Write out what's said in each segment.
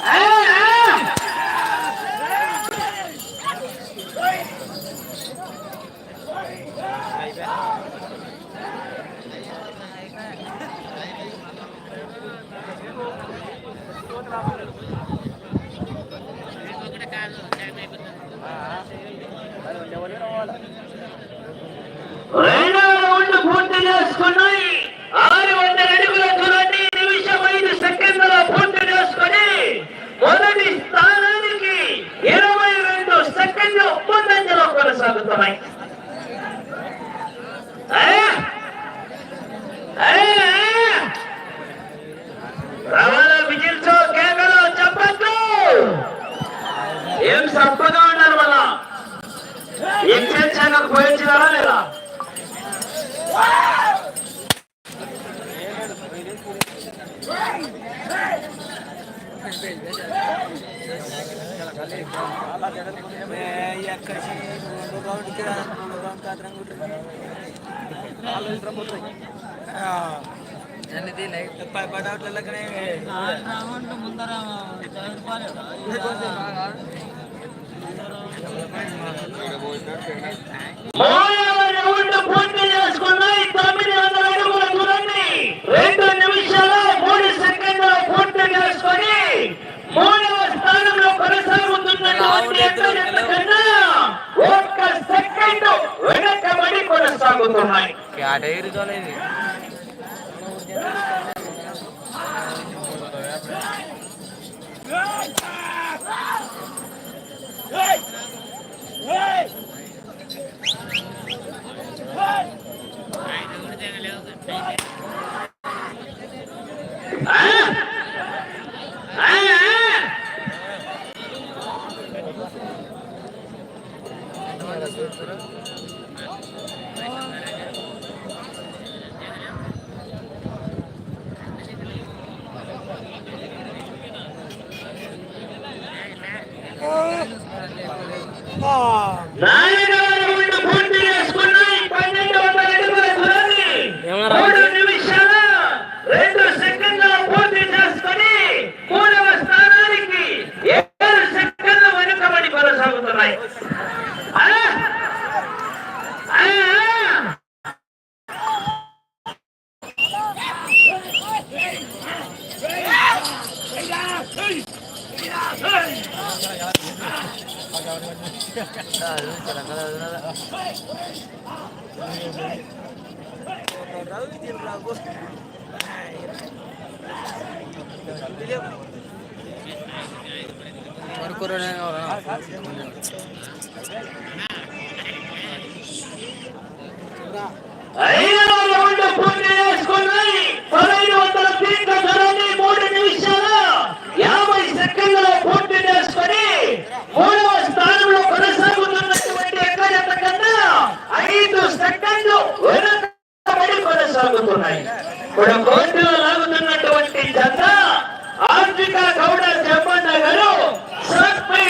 ఆ! రౌండ్ పూర్తి చేసుకున్నాయి ఆరు వందల అడుగుల దూరాన్ని నిమిషం ఐదు సెకండ్ల పూర్తి చేసుకుని మొదటి స్థానానికి ఇరవై రెండు సెకండ్లు ముందంజలో కొనసాగుతున్నాయి ఆ! రవాణా విజిల్చో ఏం సప్పగా ఉన్నారు మళ్ళా? ఎక్సెన్స్ పోయించినారా లేదా? పూర్తి చేసుకున్నాయి తొమ్మిది వందల అడుగుల దూరాన్ని రెండు నిమిషాల మూడు సెకండ్ల పూర్తి చేసుకొని మూడవ స్థానంలో కొనసాగుతున్నటువంటి স্বাগত নয় Thank you. 哇！来。ఐదవ రౌండ్ పూర్తి చేసుకున్నాయి పదహైదు వందల ఫీట్ల ధరని మూడు నిమిషాల యాభై సెకండ్లలో పూర్తి చేసుకొని మూడవ స్థానంలో కొనసాగుతున్నటువంటి ఎక్కడెక్క కన్నా ఐదు సెకండ్లు వెనకబడి కొనసాగుతున్నాయి ఇప్పుడు కోర్టులో లాగుతున్నటువంటి జత ఆర్థిక గౌడ జమ్మన్న గారు సర్పై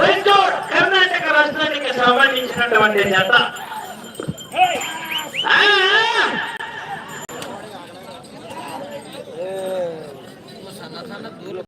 బెంగళూరు కర్ణాటక రాష్ట్రానికి సంబంధించినటువంటి జత ఆ.